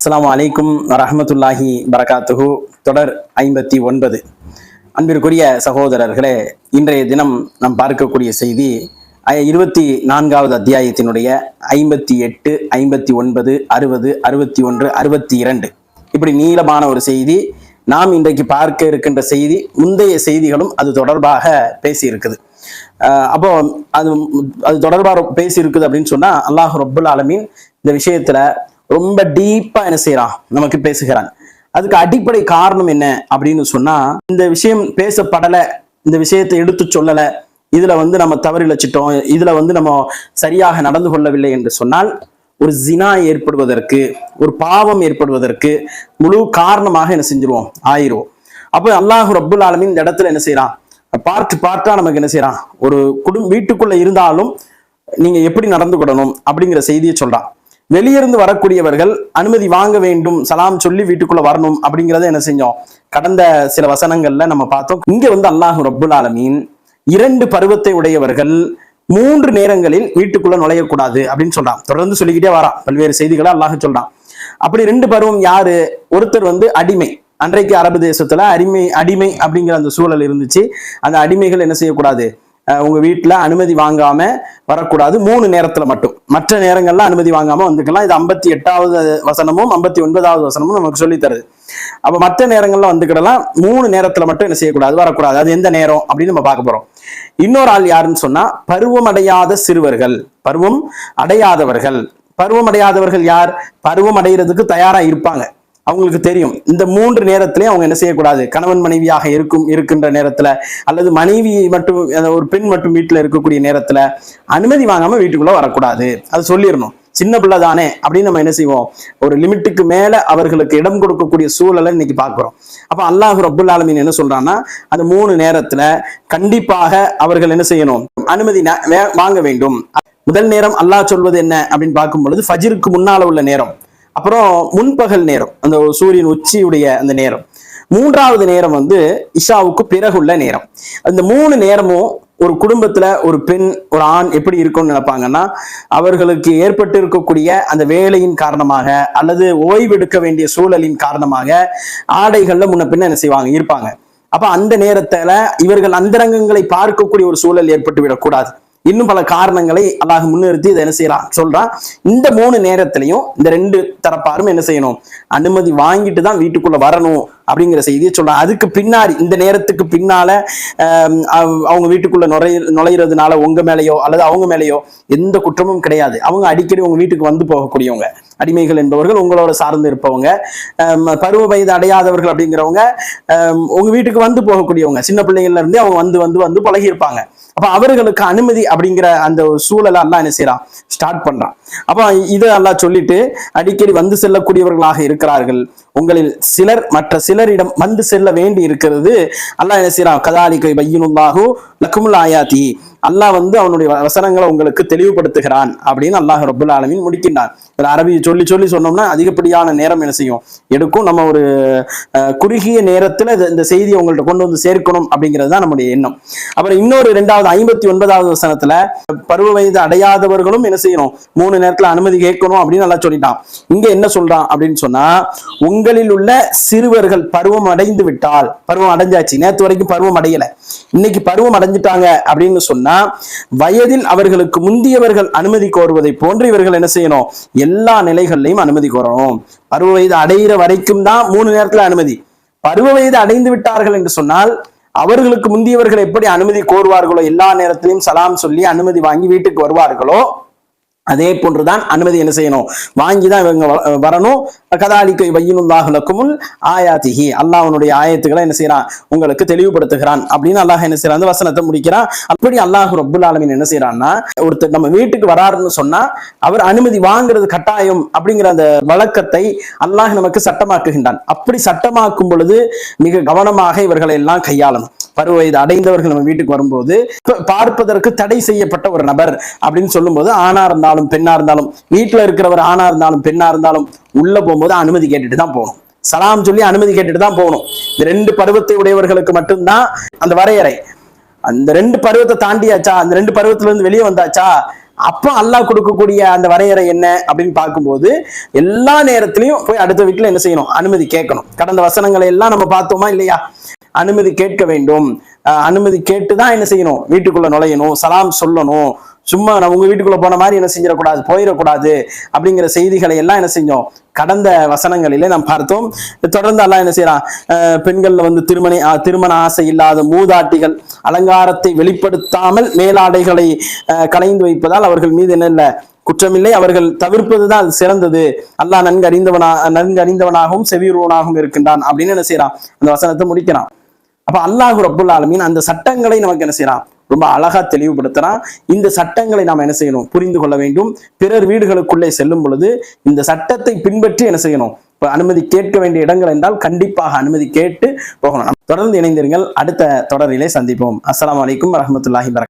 அஸ்லாம் அலைக்கும் வரமத்துல்லாஹி பரகாத்துஹு தொடர் ஐம்பத்தி ஒன்பது. அன்பிற்குரிய சகோதரர்களே இன்றைய தினம் நாம் பார்க்கக்கூடிய செய்தி இருபத்தி நான்காவது அத்தியாயத்தினுடைய ஐம்பத்தி எட்டு ஐம்பத்தி ஒன்பது அறுபது அறுபத்தி ஒன்று அறுபத்தி இரண்டு. இப்படி நீளமான ஒரு செய்தி நாம் இன்றைக்கு பார்க்க இருக்கின்ற செய்தி முந்தைய செய்திகளும் அது தொடர்பாக பேசியிருக்குது. அப்போ அது அது தொடர்பாக பேசியிருக்குது அப்படின்னு சொன்னால் அல்லாஹ் ரப்புல் ஆலமீன் இந்த விஷயத்தில் ரொம்ப டீப்பாக என்ன செய்கிறான் நமக்கு பேசுகிறான். அதுக்கு அடிப்படை காரணம் என்ன அப்படின்னு சொன்னால் இந்த விஷயம் பேசப்படலை இந்த விஷயத்தை எடுத்து சொல்லலை இதில் வந்து நம்ம தவறிழைச்சிட்டோம் இதில் வந்து நம்ம சரியாக நடந்து கொள்ளவில்லை என்று சொன்னால் ஒரு ஜினா ஏற்படுவதற்கு ஒரு பாவம் ஏற்படுவதற்கு முழு காரணமாக என்ன செஞ்சிருவோம்? ஆயிரும். அப்போ அல்லாஹ் ரப்புல் ஆலமீன் இந்த இடத்துல என்ன செய்யறான் பார்ட் பார்ட்டா நமக்கு என்ன செய்யறான் ஒரு குடும்ப வீட்டுக்குள்ள இருந்தாலும் நீங்க எப்படி நடந்து கொள்ளணும் அப்படிங்கிற செய்தியை சொல்றான். வெளியிருந்து வரக்கூடியவர்கள் அனுமதி வாங்க வேண்டும் சலாம் சொல்லி வீட்டுக்குள்ள வரணும் அப்படிங்கிறத என்ன செஞ்சோம்? கடந்த சில வசனங்கள்ல நம்ம பார்த்தோம். இங்க வந்து அல்லாஹு ரப்புல் ஆலமீன் இரண்டு பருவத்தை உடையவர்கள் மூன்று நேரங்களில் வீட்டுக்குள்ள நுழையக்கூடாது அப்படின்னு சொல்றான். தொடர்ந்து சொல்லிக்கிட்டே வரான். பல்வேறு செய்திகளை அல்லாஹ் சொல்றான். அப்படி ரெண்டு பருவம் யாரு? ஒருத்தர் வந்து அடிமை. அன்றைக்கு அரபு தேசத்துல அடிமை அடிமை அப்படிங்கிற அந்த சூழல் இருந்துச்சு. அந்த அடிமைகள் என்ன செய்யக்கூடாது? உங்க வீட்டுல அனுமதி வாங்காம வரக்கூடாது. மூணு நேரத்துல மட்டும். மற்ற நேரங்கள்ல அனுமதி வாங்காம வந்துக்கலாம். இது ஐம்பத்தி எட்டாவது வசனமும் ஐம்பத்தி ஒன்பதாவது வசனமும் நமக்கு சொல்லி தருது. அப்ப மற்ற நேரங்கள்ல வந்துக்கிடலாம். மூணு நேரத்துல மட்டும் என்ன செய்யக்கூடாது? வரக்கூடாது. அது எந்த நேரம் அப்படின்னு நம்ம பார்க்க போறோம். இன்னொரு ஆள் யாருன்னு சொன்னா பருவம் அடையாத சிறுவர்கள். பருவம் அடையாதவர்கள். பருவம் அடையாதவர்கள் யார்? பருவம் அடைகிறதுக்கு தயாரா இருப்பாங்க. அவங்களுக்கு தெரியும். இந்த மூன்று நேரத்திலையும் அவங்க என்ன செய்யக்கூடாது? கணவன் மனைவியாக இருக்கும் இருக்கின்ற நேரத்துல அல்லது மனைவி மட்டும் ஒரு பெண் மட்டும் வீட்டுல இருக்கக்கூடிய நேரத்துல அனுமதி வாங்காம வீட்டுக்குள்ள வரக்கூடாது. அது சொல்லிடணும். சின்ன பிள்ளை தானே அப்படின்னு நம்ம என்ன செய்வோம்? ஒரு லிமிட்டுக்கு மேல அவர்களுக்கு இடம் கொடுக்கக்கூடிய சூழலை இன்னைக்கு பார்க்கிறோம். அப்ப அல்லாஹ் ரபுல் ஆலமின் என்ன சொல்றான்னா அந்த மூணு நேரத்துல கண்டிப்பாக அவர்கள் என்ன செய்யணும்? அனுமதி ந- வாங்க வேண்டும். முதல் நேரம் அல்லாஹ் சொல்வது என்ன அப்படின்னு பார்க்கும் பொழுது ஃபஜிருக்கு முன்னால உள்ள நேரம். அப்புறம் முன்பகல் நேரம் அந்த சூரியன் உச்சியுடைய அந்த நேரம். மூன்றாவது நேரம் வந்து இஷாவுக்கு பிறகுள்ள நேரம். அந்த மூணு நேரமும் ஒரு குடும்பத்துல ஒரு பெண் ஒரு ஆண் எப்படி இருக்கும்னு நினைப்பாங்கன்னா அவர்களுக்கு ஏற்பட்டு இருக்கக்கூடிய அந்த வேலையின் காரணமாக அல்லது ஓய்வெடுக்க வேண்டிய சூழலின் காரணமாக ஆடைகள்ல முன்ன பின்ன என்ன செய்வாங்க? இருப்பாங்க. அப்ப அந்த நேரத்துல இவர்கள் அந்தரங்கங்களை பார்க்கக்கூடிய ஒரு சூழல் ஏற்பட்டு விடக்கூடாது. இன்னும் பல காரணங்களை அல்லாஹ் முன்னிறுத்தி இதை என்ன செய்யறான் சொல்றான். இந்த மூணு நேரத்திலையும் இந்த ரெண்டு தரப்பாரும் என்ன செய்யணும்? அனுமதி வாங்கிட்டு தான் வீட்டுக்குள்ள வரணும். அப்படிங்கிற செய்தியை சொல்றான் அதுக்கு பின்னாடி இந்த நேரத்துக்கு பின்னால அவங்க வீட்டுக்குள்ள நுழைய நுழையிறதுனால உங்க மேலேயோ அல்லது அவங்க மேலேயோ எந்த குற்றமும் கிடையாது. அவங்க அடிக்கடி உங்க வீட்டுக்கு வந்து போகக்கூடியவங்க. அடிமைகள் என்பவர்கள் உங்களோட சார்ந்து இருப்பவங்க. பருவ வயது அடையாதவர்கள் அப்படிங்கிறவங்க உங்க வீட்டுக்கு வந்து போகக்கூடியவங்க. சின்ன பிள்ளைங்கள்ல இருந்தே அவங்க வந்து வந்து வந்து பழகி இருப்பாங்க அப்ப அவர்களுக்கு அனுமதி அப்படிங்கிற அந்த ஒரு சூழலை எல்லாம் என்ன செய்யறான் ஸ்டார்ட் பண்றான். அப்ப இதை எல்லாம் சொல்லிட்டு அடிக்கடி வந்து செல்லக்கூடியவர்களாக இருக்கிறார்கள். உங்களில் சிலர் மற்ற சிலரிடம் வந்து செல்ல வேண்டி இருக்கிறது அல்லாஹ் என்ன செய்யறான் கதாலிக்கை பையனுல்லாஹு லக்குமுல் ஆயாத்தி. அல்லாஹ் வந்து அவனுடைய வசனங்களை உங்களுக்கு தெளிவுபடுத்துகிறான் அப்படின்னு அல்லாஹ் ரபுல் ஆலமின் முடிக்கின்றான். ஒரு அரபி சொல்லி சொல்லி சொன்னோம்னா அதிகப்படியான நேரம் என்ன செய்யும்? எடுக்கும். நம்ம ஒரு அஹ், குறுகிய நேரத்துல இந்த செய்தியை உங்கள்ட்ட கொண்டு வந்து சேர்க்கணும் அப்படிங்கிறது தான் நம்முடைய எண்ணம். அப்புறம் இன்னொரு ரெண்டாவது ஐம்பத்தி ஒன்பதாவது வசனத்துல பருவ வயது அடையாதவர்களும் என்ன செய்யணும்? மூணு நேரத்துல அனுமதி கேட்கணும் அப்படின்னு நல்லா சொல்லிட்டான். இங்க என்ன சொல்றான் அப்படின்னு சொன்னா உங்களில் உள்ள சிறுவர்கள் பருவம் அடைந்து விட்டால் பருவம் அடைஞ்சாச்சு. நேற்று வரைக்கும் பருவம் அடையல. இன்னைக்கு பருவம் அடைஞ்சிட்டாங்க அப்படின்னு சொன்னா வயதில் அவர்களுக்கு முந்தியவர்கள் அனுமதி கோருவதை போன்று இவர்கள் என்ன செய்யணும்? எல்லா நிலைகள்லையும் அனுமதி கோரணும். பருவ வயது அடைகிற வரைக்கும் தான் மூணு நேரத்துல அனுமதி. பருவ வயது அடைந்து விட்டார்கள் என்று சொன்னால் அவர்களுக்கு முந்தியவர்கள் எப்படி அனுமதி கோருவார்களோ எல்லா நேரத்திலையும் சலாம் சொல்லி அனுமதி வாங்கி வீட்டுக்கு வருவார்களோ அதே போன்றுதான் அனுமதி என்ன செய்யணும்? வாங்கி தான் இவங்க வ- வரணும். கதாலிக்கை வையினுல்லாஹுலக்குமுல் ஆயாத்திஹி. அல்லாஹனுடைய ஆயத்துக்களை என்ன செய்யறான் உங்களுக்கு தெளிவுபடுத்துகிறான். அப்படின்னு அல்லாஹ் என்ன செய்யறான் அந்த வசனத்தை முடிக்கிறான். அப்படி அல்லாஹ் ரபுல் ஆலமின் என்ன செய்யறான்னா ஒருத்தர் நம்ம வீட்டுக்கு வராருன்னு சொன்னா அவர் அனுமதி வாங்குறது கட்டாயம் அப்படிங்கிற அந்த வழக்கத்தை அல்லாஹ் நமக்கு சட்டமாக்குகின்றான். அப்படி சட்டமாக்கும் பொழுது மிக கவனமாக இவர்களை எல்லாம் கையாளணும். பருவ வயது அடைந்தவர்கள் நம்ம வீட்டுக்கு வரும்போது பார்ப்பதற்கு தடை செய்யப்பட்ட ஒரு நபர் அப்படின்னு சொல்லும்போது ஆணா இருந்தாலும் பெண்ணா இருந்தாலும் வீட்டுல இருக்கிறவர் ஆணா இருந்தாலும் பெண்ணா இருந்தாலும் உள்ள போகும்போது அனுமதி கேட்டுட்டு தான் போகணும். சலாம் சொல்லி அனுமதி கேட்டுட்டு தான் போகணும். இந்த ரெண்டு பருவத்தை உடையவர்களுக்கு மட்டும்தான் அந்த வரையறை. அந்த ரெண்டு பருவத்தை தாண்டியாச்சா? அந்த ரெண்டு பருவத்துல இருந்து வெளியே வந்தாச்சா? அப்போ அல்லாஹ் கொடுக்கக்கூடிய அந்த வரையறை என்ன அப்படின்னு பார்க்கும்போது எல்லா நேரத்திலையும் போய் அடுத்த வீட்டுல என்ன செய்யணும்? அனுமதி கேட்கணும். கடந்த வசனங்களை எல்லாம் நம்ம பார்த்தோமா இல்லையா? அனுமதி கேட்க வேண்டும். அனுமதி கேட்டு தான் என்ன செய்யணும்? வீட்டுக்குள்ள நுழையணும் சலாம் சொல்லணும். சும்மா நான் உங்க வீட்டுக்குள்ள போன மாதிரி என்ன செஞ்சிடக்கூடாது போயிடக்கூடாது அப்படிங்கிற செய்திகளை எல்லாம் என்ன செஞ்சோம்? கடந்த வசனங்களிலே நாம் பார்த்தோம். தொடர்ந்து எல்லாம் என்ன செய்யறான் அஹ் பெண்கள்ல வந்து திருமண திருமண ஆசை இல்லாத மூதாட்டிகள் அலங்காரத்தை வெளிப்படுத்தாமல் மேலாடைகளை கலைந்து வைப்பதால் அவர்கள் மீது என்ன இல்லை குற்றமில்லை. அவர்கள் தவிர்ப்பதுதான் அது சிறந்தது. அல்லாஹ் நன்கு அறிந்தவனா நன்கு அறிந்தவனாகவும் செவியுறுவனாகவும் இருக்கின்றான் அப்படின்னு என்ன செய்யறான் அந்த வசனத்தை முடிக்கிறான். அப்ப அல்லாஹ் ரப்புல் ஆலமீன் அந்த சட்டங்களை நமக்கு என்ன செய்யறான் ரொம்ப அழகா தெளிவுபடுத்துறான். இந்த சட்டங்களை நாம் என்ன செய்யணும்? புரிந்து கொள்ள வேண்டும். பிறர் வீடுகளுக்குள்ளே செல்லும் பொழுது இந்த சட்டத்தை பின்பற்றி என்ன செய்யணும்? இப்ப அனுமதி கேட்க வேண்டிய இடங்கள் என்றால் கண்டிப்பாக அனுமதி கேட்டு போகணும். தொடர்ந்து இணைந்திருங்கள். அடுத்த தொடரிலே சந்திப்போம். அஸ்லாம் அலைக்கும் வரமத்துல்லாஹி வரகாத்துஹு